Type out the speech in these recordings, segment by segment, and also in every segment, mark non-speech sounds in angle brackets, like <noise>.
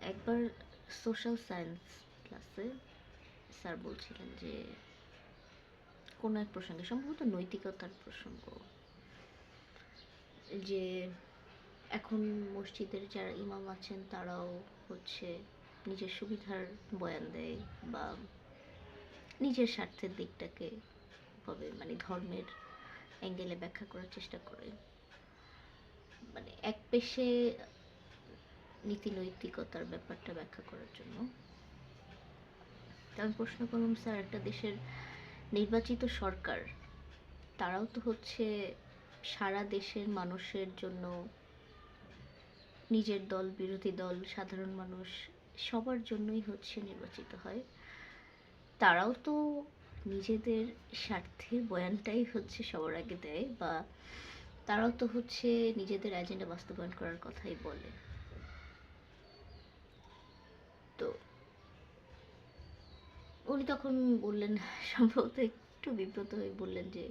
একবার social science ক্লাসে sir বলছিলেন যে, কোনো এক প্রসঙ্গে, সম্ভবত নৈতিকতার প্রসঙ্গ, যে এখন মসজিদের যারা ইমাম আছেন, তারাও হচ্ছে নিজের সুবিধার বয়ান দেয় বা নিজের স্বার্থের দিকটাকে ভাবে মানে ধর্মের অ্যাঙ্গেলে ব্যাখ্যা করার চেষ্টা করে। মানে এক পেশে নীতি নৈতিকতার ব্যাপারটা ব্যাখ্যা করার জন্য। আমি প্রশ্ন করলাম স্যার, একটা দেশের নির্বাচিত সরকার, তারাও তো হচ্ছে সারা দেশের মানুষের জন্য নিজের দল, বিরোধী দল, সাধারণ মানুষ, সবার জন্যই হচ্ছে নির্বাচিত হয়। তারাও তো নিজেদের স্বার্থের বয়ানটাই হচ্ছে সবার আগে দেয় বা তারাও তো হচ্ছে নিজেদের এজেন্ডা বাস্তবায়ন করার কথাই বলে। তো উনি তখন বললেন, সম্ভবত একটু বিব্রত হয়ে বললেন যে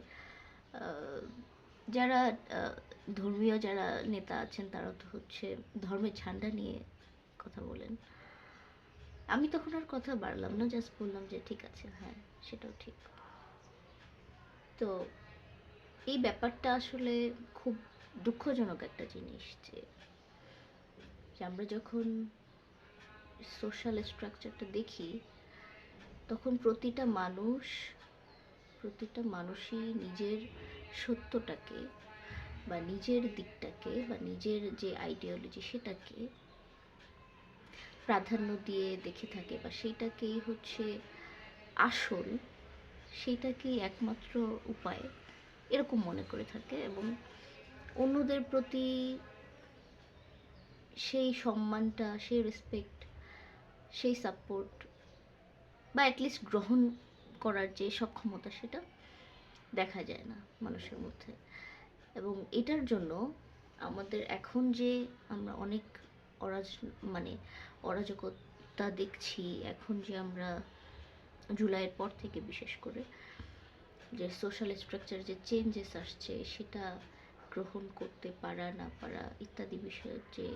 যারা ধর্মীয় যারা নেতা আছেন তারা তো হচ্ছে ধর্মের ঝান্ডা নিয়ে কথা বলেন। আমি তখন আর কথা বাড়লাম না জাস্ট বললাম যে, ঠিক আছে হ্যাঁ সেটাও ঠিক। তো এই ব্যাপারটা আসলে খুব দুঃখজনক একটা জিনিস যে আমরা যখন সোশ্যাল স্ট্রাকচারটা দেখি, তখন প্রতিটা মানুষ, প্রতিটা মানুষই নিজের সত্যটাকে বা নিজের দিকটাকে বা নিজের যে আইডিওলজি সেটাকে প্রাধান্য দিয়ে দেখে থাকে বা সেইটাকেই হচ্ছে আসল, সেইটাকেই একমাত্র উপায় এরকম মনে করে থাকে এবং অন্যদের প্রতি সেই সম্মানটা, সেই রেসপেক্ট সেই সাপোর্ট বা অ্যাটলিস্ট গ্রহণ করার যে সক্ষমতা সেটা দেখা যায় না মানুষের মধ্যে। এবং এটার জন্য আমাদের এখন যে আমরা অনেক অরাজ মানে অরাজকতা দেখছি, এখন যে আমরা জুলাইয়ের পর থেকে বিশেষ করে যে সোশ্যাল স্ট্রাকচার যে চেঞ্জেস আসছে, সেটা গ্রহণ করতে পারা না পারা ইত্যাদি বিষয়ের যে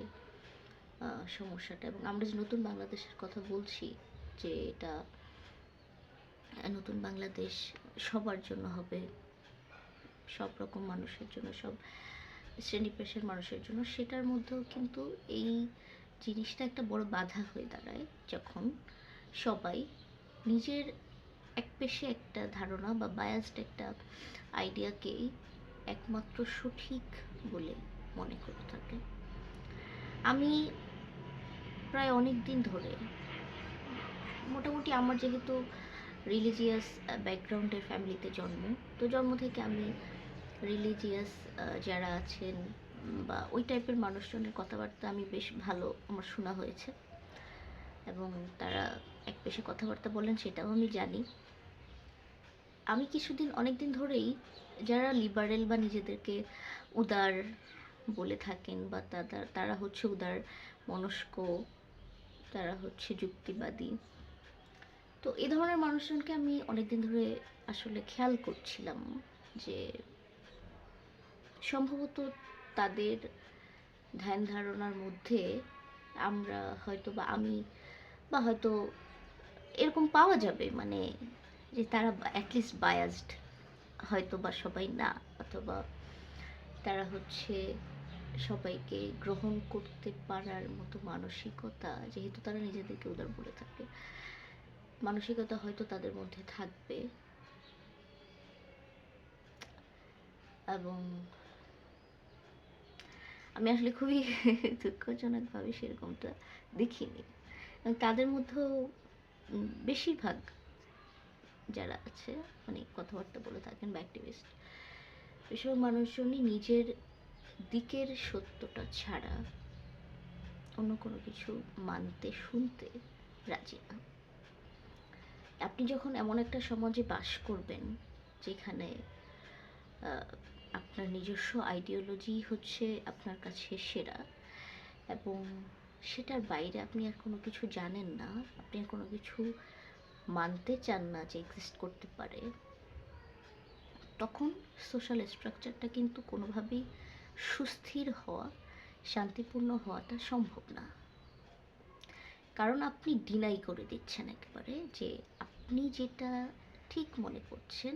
সমস্যাটা। এবং আমরা যে নতুন বাংলাদেশের কথা বলছি, যে এটা নতুন বাংলাদেশ সবার জন্য হবে, সব রকম মানুষের জন্য, সব শ্রেণি পেশার মানুষের জন্য, সেটার মধ্যেও কিন্তু এই জিনিসটা একটা বড় বাধা হয়ে দাঁড়ায় যখন সবাই নিজের এক পেশে একটা ধারণা বা বায়াসড একটা আইডিয়াকেই একমাত্র সঠিক বলে মনে করে থাকে। আমি প্রায় অনেক দিন ধরে। মোটামুটি আমার যেহেতু রিলিজিয়াস ব্যাকগ্রাউন্ডের ফ্যামিলিতে জন্ম, তো জন্ম থেকে আমি রিলিজিয়াস যারা আছেন বা ওই টাইপের মানুষজনের কথাবার্তা আমি বেশ ভালো আমার শোনা হয়েছে। এবং তারা এক পেশে কথাবার্তা বলেন সেটাও আমি জানি। আমি কিছুদিন অনেক দিন ধরেই যারা লিবারেল বা নিজেদেরকে উদার বলে থাকেন বা তারা তারা হচ্ছে উদার, মনস্ক তারা হচ্ছে যুক্তিবাদী। তো এই ধরনের মানুষজনকে আমি অনেকদিন ধরে আসলে খেয়াল করছিলাম যে সম্ভবত তাদের ধ্যান ধারণার মধ্যে আমরা হয়তো বা আমি বা হয়তো এরকম পাওয়া যাবে মানে যে তারা অ্যাটলিস্ট বায়াসড হয়তো বা সবাই না, অথবা তারা হচ্ছে সবাইকে গ্রহণ করতে পারার মতো মানসিকতা, যেহেতু তারা নিজেদেরকে উদার বলে থাকে, মানসিকতা হয়তো তাদের মধ্যে থাকবে। এবং আমি আসলে খুবই <laughs> দুঃখজনকভাবে সেরকমটা দেখিনি। তাদের মধ্যেও বেশিরভাগ যারা আছে মানে কথাবার্তা বলে থাকেন বা অ্যাক্টিভিস্ট বেশিরভাগ মানুষজনই নিজের দিকের সত্যটা ছাড়া অন্য কোনো কিছু মানতে, শুনতে রাজি না। আপনি যখন এমন একটা সমাজে বাস করবেন, যেখানে আপনার নিজস্ব আইডিওলজি হচ্ছে আপনার কাছে সেরা এবং সেটার বাইরে আপনি আর কোনো কিছু জানেন না, আপনি আর কোনো কিছু মানতে চান না যে এক্সিস্ট করতে পারে, তখন সোশ্যাল স্ট্রাকচারটা কিন্তু কোনোভাবেই সুস্থির হওয়া, শান্তিপূর্ণ হওয়াটা সম্ভব না। কারণ আপনি ডিনাই করে দিচ্ছেন একেবারে যে আপনি যেটা ঠিক মনে করছেন,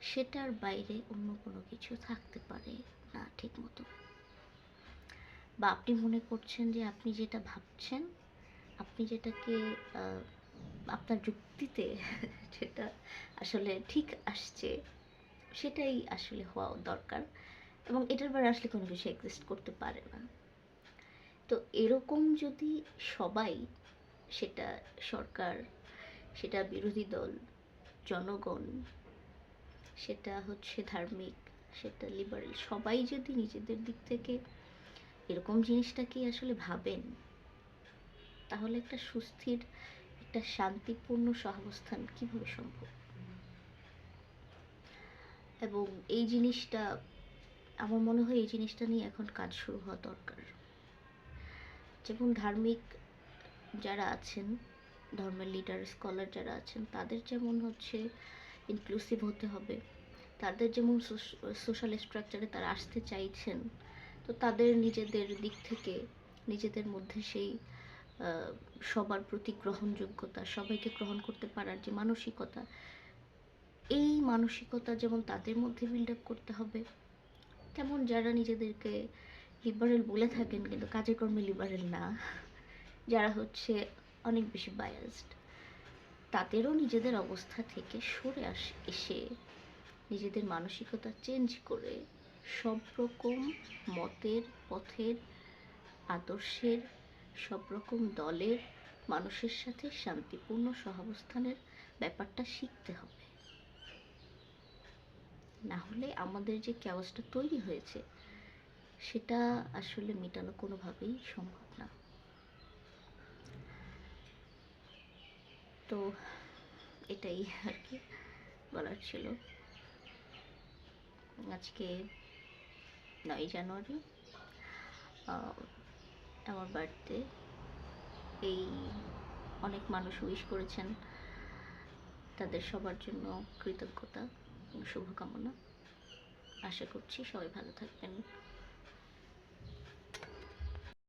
সেটার বাইরে অন্য কোনো কিছু থাকতে পারে না ঠিক মতো। বা আপনি মনে করছেন যে আপনি যেটা ভাবছেন, আপনি যেটাকে আপনার যুক্তিতে যেটা আসলে ঠিক আসছে, সেটাই আসলে হওয়া দরকার। এবং এটার বাইরে আসলে কোনো কিছু এক্সিস্ট করতে পারে না। তো এরকম যদি সবাই সেটা সরকার, সেটা বিরোধী দল, জনগণ, সেটা হচ্ছে ধার্মিক, সেটা লিবারেল সবাই যদি নিজেদের দিক থেকে এরকম জিনিসটাকে আসলে ভাবেন, তাহলে একটা সুস্থির, একটা শান্তিপূর্ণ সহাবস্থান কীভাবে সম্ভব? এবং এই জিনিসটা আমার মনে হয় এই জিনিসটা নিয়ে এখন কাজ শুরু হওয়া দরকার। যেমন ধার্মিক যারা আছেন, ধর্মের লিডার স্কলার যারা আছেন, তাদের যেমন হচ্ছে ইনক্লুসিভ হতে হবে। তাদের যেমন সোশ্যাল স্ট্রাকচারে তারা আসতে চাইছেন, তো তাদের নিজেদের দিক থেকে, নিজেদের মধ্যে সেই সবার প্রতি গ্রহণযোগ্যতা, সবাইকে গ্রহণ করতে পারার যে মানসিকতা, এই মানসিকতা যেমন তাদের মধ্যে বিল্ড আপ করতে হবে তেমন যারা নিজেদেরকে লিবারেল বলে থাকেন, কিন্তু কাজে কর্মে লিবারেল না, যারা হচ্ছে অনেক বেশি বায়াসড তাদেরও নিজেদের অবস্থা থেকে সরে আস, এসে নিজেদের মানসিকতা চেঞ্জ করে সব রকম মতের, পথের, আদর্শের, সব রকম দলের মানুষের সাথে শান্তিপূর্ণ সহাবস্থানের ব্যাপারটা শিখতে হবে। না হলে আমাদের যে ক্যাওয়াসটা তৈরি হয়েছে, সেটা আসলে মেটানো কোনোভাবেই সম্ভব না। তো এটাই আর কি বলার ছিল। আজকে নয় জানুয়ারি আমার বার্থডে। এই অনেক মানুষ উইশ করেছেন তাদের সবার জন্য কৃতজ্ঞতা। শুভকামনা। আশা করছি সবাই ভালো থাকবেন।